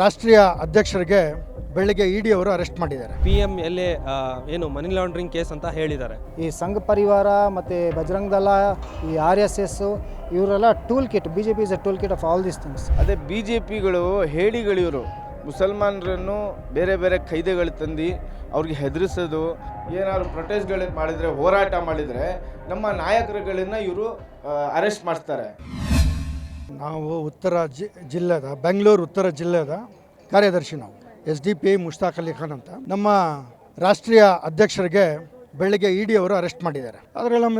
ರಾಷ್ಟ್ರೀಯ ಅಧ್ಯಕ್ಷರಿಗೆ ಬೆಳಿಗ್ಗೆ ಇಡಿ ಡಿ ಅವರು ಅರೆಸ್ಟ್ ಮಾಡಿದ್ದಾರೆ. ಪಿ ಎಂ ಎಲ್ ಎ ಏನು ಮನಿ ಲಾಂಡ್ರಿಂಗ್ ಕೇಸ್ ಅಂತ ಹೇಳಿದ್ದಾರೆ. ಈ ಸಂಘ ಪರಿವಾರ ಮತ್ತು ಬಜರಂಗ್ ದಳ ಈ ಆರ್ ಎಸ್ ಎಸ್ ಇವರೆಲ್ಲ tool kit B J P is a tool kit of all this things ಅದೇ ಬಿ ಜೆ ಪಿಗಳು ಹೇಳಿಗಳಿವರು ಮುಸಲ್ಮಾನರನ್ನು ಬೇರೆ ಬೇರೆ ಕೈದೆಗಳು ತಂದು ಅವ್ರಿಗೆ ಹೆದರಿಸೋದು ಏನಾದ್ರು ಪ್ರೊಟೆಸ್ಟ್ಗಳು ಮಾಡಿದರೆ ಹೋರಾಟ ಮಾಡಿದರೆ ನಮ್ಮ ನಾಯಕರುಗಳನ್ನ ಇವರು ಅರೆಸ್ಟ್ ಮಾಡ್ತಾರೆ. ನಾವು ಉತ್ತರ ಜಿ ಜಿಲ್ಲೆದ, ಬೆಂಗಳೂರು ಉತ್ತರ ಜಿಲ್ಲೆದ ಕಾರ್ಯದರ್ಶಿ ನಾವು, S D P Mushtaq Ali Khan ಅಂತ. ನಮ್ಮ ರಾಷ್ಟ್ರೀಯ ಅಧ್ಯಕ್ಷರಿಗೆ ಬೆಳಗ್ಗೆ ಇ ಅವರು ಅರೆಸ್ಟ್ ಮಾಡಿದ್ದಾರೆ. ಅದರಲ್ಲಿ ನಮ್ಮ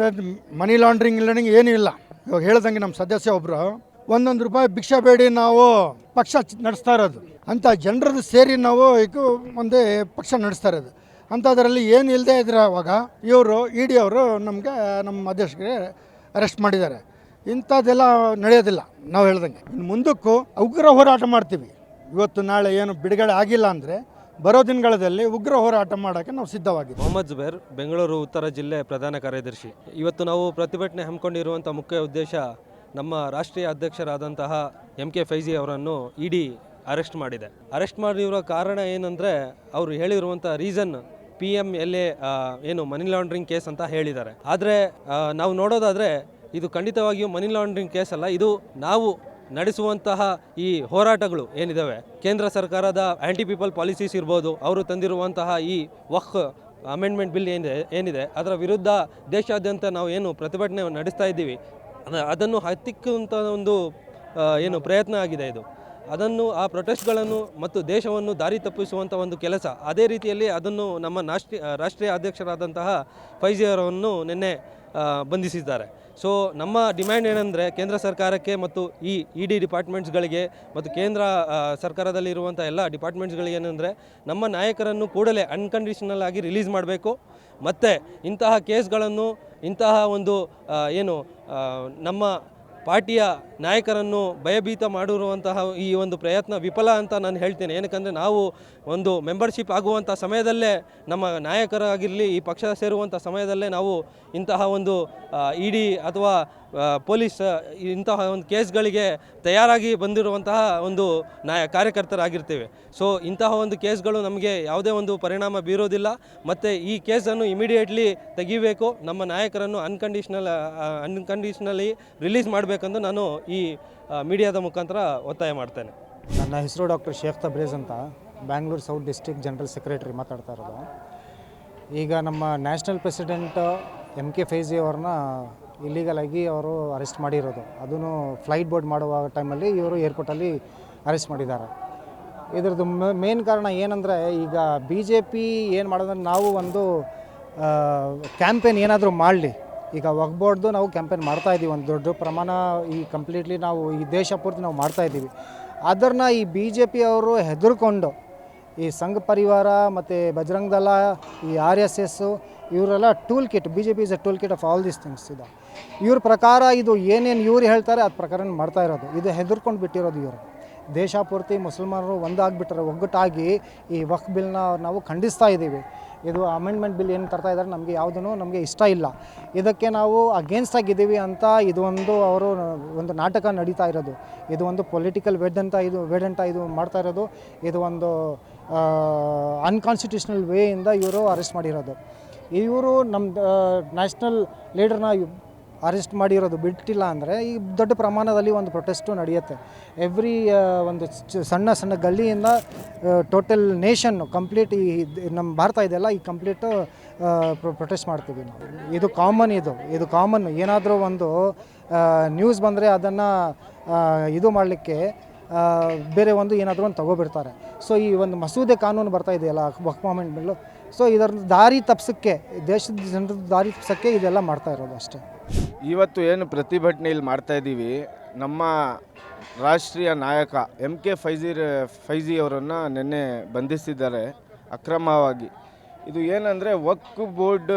ಮನಿ ಲಾಂಡ್ರಿಂಗ್ ಲಾಂಡ್ರಿಂಗ್ ಏನೂ ಇಲ್ಲ. ಇವಾಗ ಹೇಳ್ದಂಗೆ ನಮ್ಮ ಸದಸ್ಯ ಒಬ್ಬರು ಒಂದೊಂದು ರೂಪಾಯಿ ಭಿಕ್ಷೆ ಬೇಡಿ ನಾವು ಪಕ್ಷ ನಡೆಸ್ತಾ ಇರೋದು. ಅಂಥ ಜನರದ್ದು ಸೇರಿ ನಾವು ಈಗ ಒಂದೇ ಪಕ್ಷ ನಡೆಸ್ತಾ ಇರೋದು. ಅಂಥದ್ರಲ್ಲಿ ಏನು ಇಲ್ಲದೆ ಇದ್ರೆ ಅವಾಗ ಇವರು, ಇ ಡಿ ಅವರು ನಮಗೆ, ನಮ್ಮ ಅಧ್ಯಕ್ಷರಿಗೆ ಅರೆಸ್ಟ್ ಮಾಡಿದ್ದಾರೆ. ಇಂಥದ್ದೆಲ್ಲ ನಡೆಯೋದಿಲ್ಲ ನಾವು ಹೇಳ್ದಂಗೆ. ಇನ್ನು ಮುಂದಕ್ಕೂ ಉಗ್ರ ಹೋರಾಟ ಮಾಡ್ತೀವಿ. ಇವತ್ತು ನಾಳೆ ಏನು ಬಿಡುಗಡೆ ಆಗಿಲ್ಲ ಅಂದರೆ ಬರೋ ದಿನಗಳಲ್ಲಿ ಉಗ್ರ ಹೋರಾಟ ಮಾಡೋಕ್ಕೆ ನಾವು ಸಿದ್ಧವಾಗಿದ್ದೀವಿ. ಮೊಹಮ್ಮದ್ ಜುಬೇರ್, ಬೆಂಗಳೂರು ಉತ್ತರ ಜಿಲ್ಲೆ ಪ್ರಧಾನ ಕಾರ್ಯದರ್ಶಿ. ಇವತ್ತು ನಾವು ಪ್ರತಿಭಟನೆ ಹಮ್ಮಿಕೊಂಡಿರುವಂಥ ಮುಖ್ಯ ಉದ್ದೇಶ ನಮ್ಮ ರಾಷ್ಟ್ರೀಯ ಅಧ್ಯಕ್ಷರಾದಂತಹ ಎಂ ಕೆ ಫೈಜಿ ಅವರನ್ನು ಇಡಿ ಅರೆಸ್ಟ್ ಮಾಡಿದೆ. ಅರೆಸ್ಟ್ ಮಾಡಿರೋ ಕಾರಣ ಏನಂದರೆ ಅವರು ಹೇಳಿರುವಂಥ reason P M L A ಏನು ಮನಿ ಲಾಂಡ್ರಿಂಗ್ ಕೇಸ್ ಅಂತ ಹೇಳಿದ್ದಾರೆ. ಆದರೆ ನಾವು ನೋಡೋದಾದರೆ ಇದು ಖಂಡಿತವಾಗಿಯೂ ಮನಿ ಲಾಂಡ್ರಿಂಗ್ ಕೇಸ್ ಅಲ್ಲ. ಇದು ನಾವು ನಡೆಸುವಂತಹ ಈ ಹೋರಾಟಗಳು ಏನಿದ್ದಾವೆ ಕೇಂದ್ರ ಸರ್ಕಾರದ ಆ್ಯಂಟಿ ಪೀಪಲ್ ಪಾಲಿಸೀಸ್ ಇರ್ಬೋದು, ಅವರು ತಂದಿರುವಂತಹ ಈ ವಕ್ ಅಮೆಂಡ್ಮೆಂಟ್ ಬಿಲ್ ಏನಿದೆ ಏನಿದೆ, ಅದರ ವಿರುದ್ಧ ದೇಶಾದ್ಯಂತ ನಾವು ಏನು ಪ್ರತಿಭಟನೆ ನಡೆಸ್ತಾ ಇದ್ದೀವಿ. ಅದನ್ನು ಹತ್ತಿಕ್ಕುವಂಥ ಒಂದು ಏನು ಪ್ರಯತ್ನ ಆಗಿದೆ ಇದು. ಅದನ್ನು, ಆ ಪ್ರೊಟೆಸ್ಟ್ಗಳನ್ನು ಮತ್ತು ದೇಶವನ್ನು ದಾರಿ ತಪ್ಪಿಸುವಂಥ ಒಂದು ಕೆಲಸ. ಅದೇ ರೀತಿಯಲ್ಲಿ ಅದನ್ನು ನಮ್ಮ ರಾಷ್ಟ್ರೀಯ ರಾಷ್ಟ್ರೀಯ ಅಧ್ಯಕ್ಷರಾದಂತಹ ಫೈಜಿ ಅವರನ್ನು ನಿನ್ನೆ ಬಂಧಿಸಿದ್ದಾರೆ. ಸೊ ನಮ್ಮ ಡಿಮ್ಯಾಂಡ್ ಏನಂದರೆ ಕೇಂದ್ರ ಸರ್ಕಾರಕ್ಕೆ ಮತ್ತು ಈ ಇ ಡಿ ಡಿಪಾರ್ಟ್ಮೆಂಟ್ಸ್ಗಳಿಗೆ ಮತ್ತು ಕೇಂದ್ರ ಸರ್ಕಾರದಲ್ಲಿರುವಂಥ ಎಲ್ಲ ಡಿಪಾರ್ಟ್ಮೆಂಟ್ಸ್ಗಳಿಗೆ ಏನಂದರೆ ನಮ್ಮ ನಾಯಕರನ್ನು ಕೂಡಲೇ ಅನ್ಕಂಡೀಷನಲ್ ಆಗಿ ರಿಲೀಸ್ ಮಾಡಬೇಕು. ಮತ್ತು ಇಂತಹ ಕೇಸ್ಗಳನ್ನು ಇಂತಹ ಒಂದು ಏನು ನಮ್ಮ ಪಾರ್ಟಿಯ ನಾಯಕರನ್ನು ಭಯಭೀತ ಮಾಡಿರುವಂತಹ ಈ ಒಂದು ಪ್ರಯತ್ನ ವಿಫಲ ಅಂತ ನಾನು ಹೇಳ್ತೇನೆ. ಏನಕ್ಕಂದರೆ ನಾವು ಒಂದು ಮೆಂಬರ್ಶಿಪ್ ಆಗುವಂಥ ಸಮಯದಲ್ಲೇ ನಮ್ಮ ನಾಯಕರಾಗಿರಲಿ, ಈ ಪಕ್ಷ ಸೇರುವಂಥ ಸಮಯದಲ್ಲೇ ನಾವು ಇಂತಹ ಒಂದು ಇ ಡಿ ಅಥವಾ ಪೊಲೀಸ್ ಇಂತಹ ಒಂದು ಕೇಸ್ಗಳಿಗೆ ತಯಾರಾಗಿ ಬಂದಿರುವಂತಹ ಒಂದು ನಾಯ, ಕಾರ್ಯಕರ್ತರಾಗಿರ್ತೇವೆ. ಸೊ ಇಂತಹ ಒಂದು ಕೇಸ್ಗಳು ನಮಗೆ ಯಾವುದೇ ಒಂದು ಪರಿಣಾಮ ಬೀರೋದಿಲ್ಲ. ಮತ್ತು ಈ ಕೇಸನ್ನು ಇಮಿಡಿಯೇಟ್ಲಿ ತೆಗಿಬೇಕು. ನಮ್ಮ ನಾಯಕರನ್ನು ಅನ್ಕಂಡೀಷ್ನಲ್ ಅನ್ಕಂಡೀಷ್ನಲಿ ರಿಲೀಸ್ ಮಾಡಬೇಕೆಂದು ನಾನು ಈ ಮೀಡಿಯಾದ ಮುಖಾಂತರ ಒತ್ತಾಯ ಮಾಡ್ತೇನೆ. ನನ್ನ ಹೆಸರು ಡಾಕ್ಟರ್ ಶೇಖ್ ತಬ್ರೇಜ್ ಅಂತ. Bangalore south district general secretary ಮಾತಾಡ್ತಾ ಇರೋದು. ಈಗ ನಮ್ಮ national president M K Faizi ಅವ್ರನ್ನ ಇಲ್ಲಿಗಲ್ ಆಗಿ ಅವರು ಅರೆಸ್ಟ್ ಮಾಡಿರೋದು. ಅದೂ ಫ್ಲೈಟ್ ಬೋರ್ಡ್ ಮಾಡುವ ಟೈಮಲ್ಲಿ ಇವರು ಏರ್ಪೋರ್ಟಲ್ಲಿ ಅರೆಸ್ಟ್ ಮಾಡಿದ್ದಾರೆ. ಇದ್ರದ್ದು ಮೇನ್ ಕಾರಣ ಏನಂದರೆ ಈಗ ಬಿ ಜೆ ಪಿ ಏನು ಮಾಡೋದಂದ್ರೆ ನಾವು ಒಂದು ಕ್ಯಾಂಪೇನ್ ಏನಾದರೂ ಮಾಡಲಿ ಈಗ ಒಗ್ಬೋರ್ಡ್ದು ನಾವು ಕ್ಯಾಂಪೇನ್ ಮಾಡ್ತಾ ಇದ್ದೀವಿ, ಒಂದು ದೊಡ್ಡ ಪ್ರಮಾಣ ಈ ಕಂಪ್ಲೀಟ್ಲಿ ನಾವು ಈ ದೇಶ ಪೂರ್ತಿ ನಾವು ಮಾಡ್ತಾ ಇದ್ದೀವಿ. ಅದನ್ನ ಈ ಬಿ ಜೆ ಪಿ ಅವರು ಹೆದರ್ಕೊಂಡು, ಈ ಸಂಘ ಪರಿವಾರ ಮತ್ತು ಬಜರಂಗ್ ದಳ, ಈ ಆರ್ ಎಸ್ ಎಸ್ಸು ಇವರೆಲ್ಲ tool kit B J P is a tool kit of all these things ಇದು. ಇವ್ರ ಪ್ರಕಾರ ಇದು ಏನೇನು ಇವ್ರು ಹೇಳ್ತಾರೆ ಆ ಪ್ರಕಾರ ಮಾಡ್ತಾ ಇರೋದು. ಇದು ಹೆದರ್ಕೊಂಡು ಬಿಟ್ಟಿರೋದು ಇವರು. ದೇಶ ಪೂರ್ತಿ ಮುಸಲ್ಮಾನರು ಒಂದಾಗ್ಬಿಟ್ರೆ ಒಗ್ಗಟ್ಟಾಗಿ ಈ ವಕ್ ಬಿಲ್ನ ನಾವು ಖಂಡಿಸ್ತಾ ಇದ್ದೀವಿ. ಇದು ಅಮೆಂಡ್ಮೆಂಟ್ ಬಿಲ್ ಏನು ತರ್ತಾ ಇದ್ದಾರೆ ನಮಗೆ ಯಾವುದೂ ನಮಗೆ ಇಷ್ಟ ಇಲ್ಲ. ಇದಕ್ಕೆ ನಾವು ಅಗೇನ್ಸ್ಟ್ ಆಗಿದ್ದೀವಿ ಅಂತ ಇದು ಒಂದು ಅವರು ಒಂದು ನಾಟಕ ನಡೀತಾ ಇರೋದು. ಇದು ಒಂದು ಪೊಲಿಟಿಕಲ್ ವೆಡ್ ಅಂತ ಇದು ವೆಡ್ ಅಂತ ಇದು ಮಾಡ್ತಾ ಇರೋದು. ಇದು ಒಂದು ಅನ್ಕಾನ್ಸ್ಟಿಟ್ಯೂಷನಲ್ ವೇಯಿಂದ ಇವರು ಅರೆಸ್ಟ್ ಮಾಡಿರೋದು. ಇವರು ನಮ್ಮ ನ್ಯಾಷನಲ್ ಲೀಡರ್ನ ಅರೆಸ್ಟ್ ಮಾಡಿರೋದು ಬಿಟ್ಟಿಲ್ಲ ಅಂದರೆ ಈ ದೊಡ್ಡ ಪ್ರಮಾಣದಲ್ಲಿ ಒಂದು ಪ್ರೊಟೆಸ್ಟು ನಡೆಯುತ್ತೆ. ಎವ್ರಿ ಒಂದು ಸಣ್ಣ ಸಣ್ಣ ಗಲ್ಲಿಯಿಂದ ಟೋಟಲ್ ನೇಷನ್ನು ಕಂಪ್ಲೀಟ್ ಈ ನಮ್ಮ ಭಾರತ ಇದೆಲ್ಲ ಈ ಕಂಪ್ಲೀಟು ಪ್ರೊಟೆಸ್ಟ್ ಮಾಡ್ತೀವಿ ನಾವು. ಇದು ಕಾಮನ್ ಇದು. ಇದು ಕಾಮನ್ ಏನಾದರೂ ಒಂದು ನ್ಯೂಸ್ ಬಂದರೆ ಅದನ್ನು ಇದು ಮಾಡಲಿಕ್ಕೆ ಬೇರೆ ಒಂದು ಏನಾದರೂ ಒಂದು ತಗೋಬಿಡ್ತಾರೆ. ಸೊ ಈ ಒಂದು ಮಸೂದೆ ಕಾನೂನು ಬರ್ತಾ ಇದೆಯಲ್ಲ ವಕ್ ಮೂಮೆಂಟ್ಗಳು ಸೊ ಇದರ ದಾರಿ ತಪ್ಪಿಸೋಕ್ಕೆ ದೇಶದ ಜನರ ದಾರಿ ತಪ್ಪಿಸೋಕ್ಕೆ ಇದೆಲ್ಲ ಮಾಡ್ತಾ ಇರೋದು ಅಷ್ಟೇ. ಇವತ್ತು ಏನು ಪ್ರತಿಭಟನೆ ಇಲ್ಲಿ ಮಾಡ್ತಾ ಇದ್ದೀವಿ, ನಮ್ಮ ರಾಷ್ಟ್ರೀಯ ನಾಯಕ ಎಂ ಕೆ ಫೈಜಿ ಫೈಜಿ ಅವರನ್ನು ನಿನ್ನೆ ಬಂಧಿಸಿದ್ದಾರೆ ಅಕ್ರಮವಾಗಿ. ಇದು ಏನಂದರೆ ವಕ್ ಬೋರ್ಡ್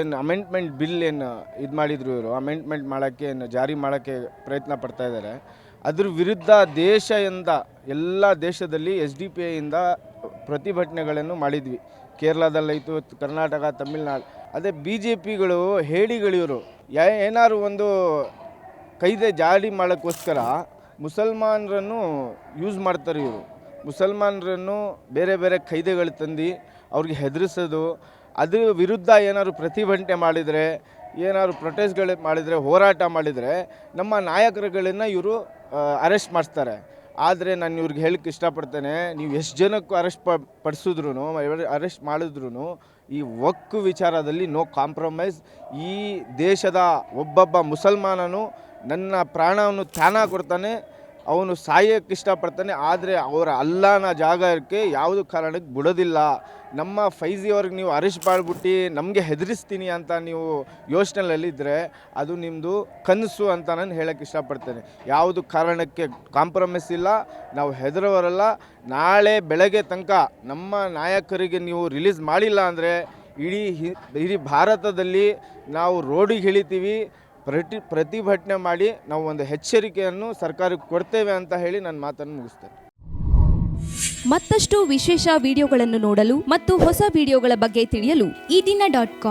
ಏನು ಅಮೆಂಡ್ಮೆಂಟ್ ಬಿಲ್ ಏನು ಇದು ಮಾಡಿದ್ರು ಇವರು ಅಮೆಂಡ್ಮೆಂಟ್ ಮಾಡೋಕ್ಕೆ ಏನು ಜಾರಿ ಮಾಡೋಕ್ಕೆ ಪ್ರಯತ್ನ ಪಡ್ತಾ ಇದ್ದಾರೆ. ಅದ್ರ ವಿರುದ್ಧ ದೇಶದಿಂದ, ಎಲ್ಲ ದೇಶದಲ್ಲಿ ಎಸ್ ಡಿ ಪಿ ಐಯಿಂದ ಪ್ರತಿಭಟನೆಗಳನ್ನು ಮಾಡಿದ್ವಿ. ಕೇರಳದಲ್ಲಾಯಿತು ಕರ್ನಾಟಕ, ತಮಿಳ್ನಾಡು. ಅದೇ ಬಿ ಜೆ ಪಿಗಳು ಹೇಡಿಗಳಿವರು ಯಾ ಏನಾದ್ರು ಒಂದು ಕೈದೆ ಜಾರಿ ಮಾಡೋಕ್ಕೋಸ್ಕರ ಮುಸಲ್ಮಾನರನ್ನು ಯೂಸ್ ಮಾಡ್ತಾರೆ ಇವರು. ಮುಸಲ್ಮಾನರನ್ನು ಬೇರೆ ಬೇರೆ ಕೈದೆಗಳು ತಂದು ಅವ್ರಿಗೆ ಹೆದರಿಸೋದು, ಅದ್ರ ವಿರುದ್ಧ ಏನಾದ್ರು ಪ್ರತಿಭಟನೆ ಮಾಡಿದರೆ ಏನಾದ್ರು ಪ್ರೊಟೆಸ್ಟ್ಗಳು ಮಾಡಿದರೆ, ಹೋರಾಟ ಮಾಡಿದರೆ ನಮ್ಮ ನಾಯಕರುಗಳನ್ನು ಇವರು ಅರೆಸ್ಟ್ ಮಾಡಿಸ್ತಾರೆ. ಆದರೆ ನಾನು ಇವ್ರಿಗೆ ಹೇಳಕ್ಕೆ ಇಷ್ಟಪಡ್ತೇನೆ, ನೀವು ಎಷ್ಟು ಜನಕ್ಕೂ ಅರೆಸ್ಟ್ ಪ ಪಡಿಸಿದ್ರು ಅರೆಸ್ಟ್ ಮಾಡಿದ್ರು ಈ ಒಕ್ಕು ವಿಚಾರದಲ್ಲಿ ನೋ ಕಾಂಪ್ರಮೈಸ್. ಈ ದೇಶದ ಒಬ್ಬೊಬ್ಬ ಮುಸಲ್ಮಾನನು ನನ್ನ ಪ್ರಾಣವನ್ನು ತ್ಯಾನ ಕೊಡ್ತಾನೆ, ಅವನು ಸಾಯಕ್ಕೆ ಇಷ್ಟಪಡ್ತಾನೆ, ಆದರೆ ಅವರ ಅಲ್ಲಾನ ಜಾಗಕ್ಕೆ ಯಾವುದು ಕಾರಣಕ್ಕೆ ಬಿಡೋದಿಲ್ಲ. ನಮ್ಮ ಫೈಜಿ ಅವ್ರಿಗೆ ನೀವು ಅರೆಸ್ಟ್ ಮಾಡಿಬಿಟ್ಟು ನಮಗೆ ಹೆದರಿಸ್ತೀನಿ ಅಂತ ನೀವು ಯೋಚನೆಯಲ್ಲಿದ್ದರೆ ಅದು ನಿಮ್ಮದು ಕನಸು ಅಂತ ನಾನು ಹೇಳೋಕ್ಕೆ ಇಷ್ಟಪಡ್ತೇನೆ. ಯಾವುದು ಕಾರಣಕ್ಕೆ ಕಾಂಪ್ರಮೈಸ್ ಇಲ್ಲ, ನಾವು ಹೆದರವರಲ್ಲ ನಾಳೆ ಬೆಳಗ್ಗೆ ತನಕ ನಮ್ಮ ನಾಯಕರಿಗೆ ನೀವು ರಿಲೀಸ್ ಮಾಡಿಲ್ಲ ಅಂದರೆ ಇಡೀ ಹಿ, ಇಡೀ ಭಾರತದಲ್ಲಿ ನಾವು ರೋಡಿಗೆ ಇಳಿತೀವಿ. ಪ್ರತಿ, ಪ್ರತಿಭಟನೆ ಮಾಡಿ ನಾವು ಒಂದು ಎಚ್ಚರಿಕೆಯನ್ನು ಸರ್ಕಾರಕ್ಕೆ ಕೊಡ್ತೇವೆ ಅಂತ ಹೇಳಿ ನನ್ನ ಮಾತನ್ನು ಮುಗಿಸ್ತೇನೆ. ಮತ್ತಷ್ಟು ವಿಶೇಷ ವಿಡಿಯೋಗಳನ್ನು ನೋಡಲು ಮತ್ತು ಹೊಸ ವಿಡಿಯೋಗಳ ಬಗ್ಗೆ ತಿಳಿಯಲು ಈ ದಿನ ಡಾಟ್ ಕಾಮ್